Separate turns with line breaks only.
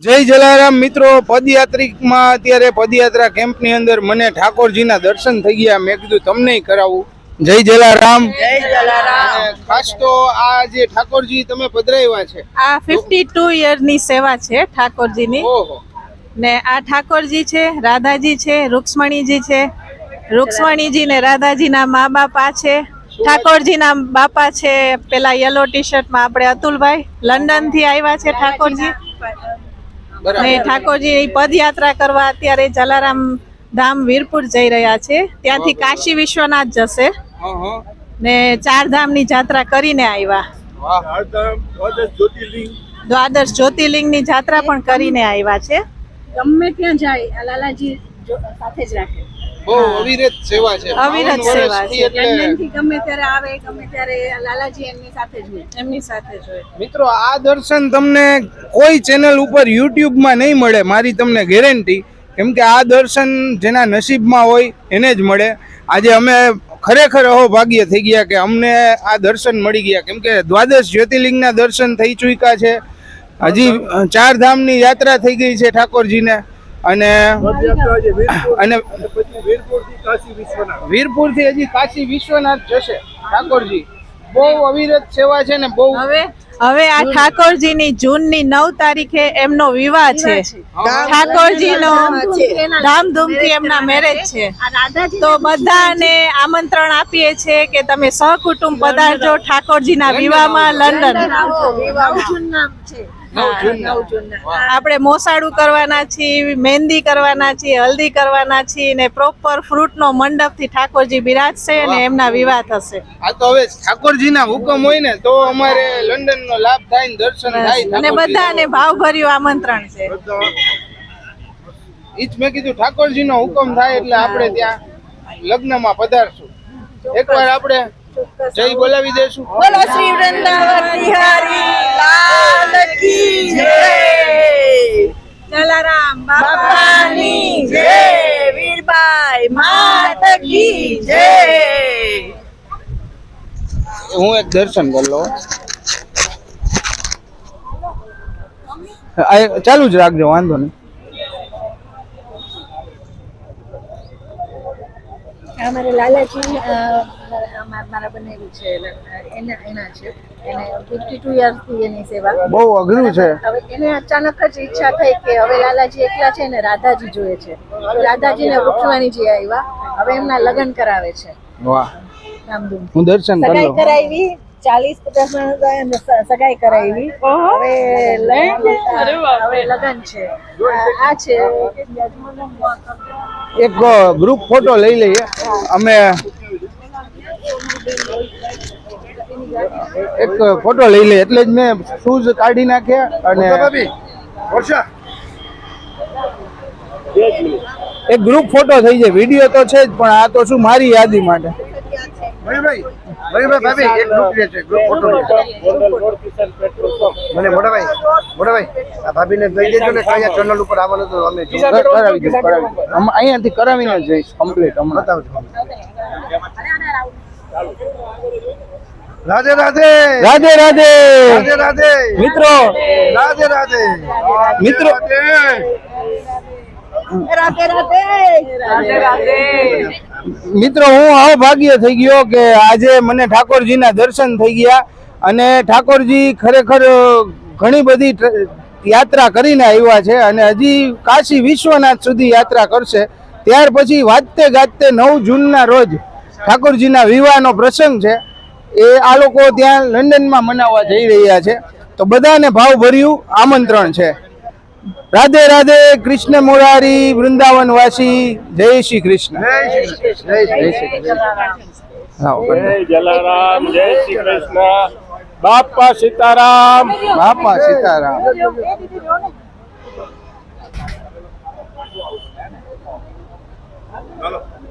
જય જલારામ મિત્રો પદયાત્રિકમાં અત્યારે પદયાત્રા કેમ્પની અંદર મને ઠાકોરજીના દર્શન થઈ ગયા. મેં કીધું તમને કરાવું. જય જલારામ. ખાસ તો આ જે ઠાકોરજી તમે પધરાવ્યા છે.
આ ફિફ્ટી ટુ ની સેવા છે ઠાકોરજીની. ને આ ઠાકોરજી છે રાધાજી છે રૂક્ષ્મણીજી છે. રૂક્ષ્મણીજી ને રાધાજીના મા બાપા છે. ઠાકોરજીના બાપા છે પેલા યલો ટી શર્ટમાં આપણે અતુલભાઈ લંડનથી આવ્યા છે ઠાકોરજી. ને ઠાકોરજી પદયાત્રા કરવા અત્યારે જલારામ ધામ વીરપુર જઈ રહ્યા છે. ત્યાંથી કાશી વિશ્વનાથ જશે.
હં, હં.
ને ચાર ધામની જાત્રા કરીને આવ્યા. દ્વાદશ જ્યોતિર્લિંગ. ની જાત્રા પણ કરીને આવ્યા છે.
ગમે ત્યાં જાય લાલાજી સાથે જ રાખે.
બહુ અવિરત સેવા છે.
અવિરત સેવા છે.
એટલે
ગમે ત્યારે આવે ગમે ત્યારે લાલાજી એમની સાથે જ હોય.
એમની સાથે જોઈએ
મિત્રો આ દર્શન તમને કોઈ ચેનલ ઉપર યુટ્યુબમાં નહીં મળે મારી તમને ગેરંટી કેમ કે આ દર્શન જેના નસીબમાં હોય એને જ મળે. આજે અમે ખરેખર અહોભાગ્ય થઈ ગયા કે અમને આ દર્શન મળી ગયા. કેમ કે દ્વાદશ જ્યોતિર્લિંગના દર્શન થઈ ચૂક્યા છે. હજી ચાર ધામની યાત્રા થઈ ગઈ છે ઠાકોરજીને. અને અને વીરપુરથી હજી કાશી વિશ્વનાથ જશે. ઠાકોરજી બહુ અવિરત સેવા છે ને બહુ
હવે હવે આ ઠાકોરજીની જૂનની નવ તારીખે એમનો વિવાહ છે. ઠાકોરજીનો ધામધૂમથી એમના મેરેજ છે.
આ રાધાજી
તો બધાને આમંત્રણ આપીએ છે કે તમે સહકુટુંબ પધારજો ઠાકોરજીના વિવાહમાં લંડન આપણે મોસાડું કરવાના છીએ મહેંદી કરવાના છીએ હલ્દી કરવાના છીએ ને પ્રોપર મંડપથી ઠાકોરજી બિરાજશે અને એમના વિવાહ થશે.
આ તો હવે ઠાકોરજી ના હુકમ હોય ને તો અમારે લંડન નો લાભ થાય ને દર્શન થાય
અને બધાને ભાવભર્યું આમંત્રણ છે.
ઈ જ મેં કીધું ઠાકોરજી નો હુકમ થાય એટલે આપણે ત્યાં લગ્નમાં પધારશું. એકવાર આપણે જય બોલાવી દેશું.
બોલો શ્રી વૃંદાવન બિહારી. લાલ કી જય જલારામ, બાપાની જય વીરબાઈ માત કી
હું એક દર્શન કરી લઉં ચાલુ જ રાખજો, વાંધો નહીં.
અમારે લાલાજી મારા બનેલું છે એના એના છે. એને ફિફ્ટી ટુ થી એની સેવા.
બહુ અઘરું છે.
હવે એને અચાનક જ ઈચ્છા થઈ કે હવે લાલાજી એકલા છે ને રાધાજી જોઈએ છે. રાધાજી ને વૃક્ષવાણીજી આવ્યા હવે એમના લગ્ન કરાવે છે.
વાહ. હું દર્શન
સગાઈ કરાવી ચાલીસ પચાસ માણસ સગાઈ કરાવી હવે લગ્ન હવે લગ્ન છે. આ- આ છે.
એક ગ્રુપ ફોટો લઈ લઈએ. અમે એક ફોટો લઈ લઈએ. એટલે જ મેં શૂઝ કાઢી નાખ્યા અને એક ગ્રુપ ફોટો થઈ જાય વીડિયો તો છે જ પણ આ તો શું મારી યાદી માટે?
મને મોટાભાઈ મોટાભાઈ આ ભાભીને કહી દેજો ને કયા ચેનલ ઉપર આવવાનું તો અમે
કરાવી દઈશ કરાવી અહીંયાથી કરાવીને જઈશ કમ્પ્લીટ હમણાં.
બતાવજો રાધે રાધે.
રાધે રાધે.
રાધે રાધે.
મિત્રો.
રાધે રાધે.
મિત્રો.
રાધે. રાધે રાધે.
મિત્રો, હું અભાગ્ય થઈ ગયો કે આજે મને ઠાકોરજીના દર્શન થઈ ગયા અને ઠાકોરજી ખરેખર ઘણી બધી યાત્રા કરીને આવ્યા છે અને હજી કાશી વિશ્વનાથ સુધી યાત્રા કરશે. ત્યાર પછી વાજતે ગાજતે નવ જૂનના રોજ ઠાકોરજીના વિવાહનો પ્રસંગ છે. એ આ લોકો ત્યાં લંડનમાં મનાવવા જઈ રહ્યા છે. તો બધાને ભાવભર્યું આમંત્રણ છે. રાધે રાધે કૃષ્ણ મોરારી વૃંદાવન વાસી જય શ્રી કૃષ્ણ.
જય જય શ્રી કૃષ્ણ.
હા,
જય જલારામ જય શ્રી કૃષ્ણ. બાપા સીતારામ.
બાપા સીતારામ.
ચાલો.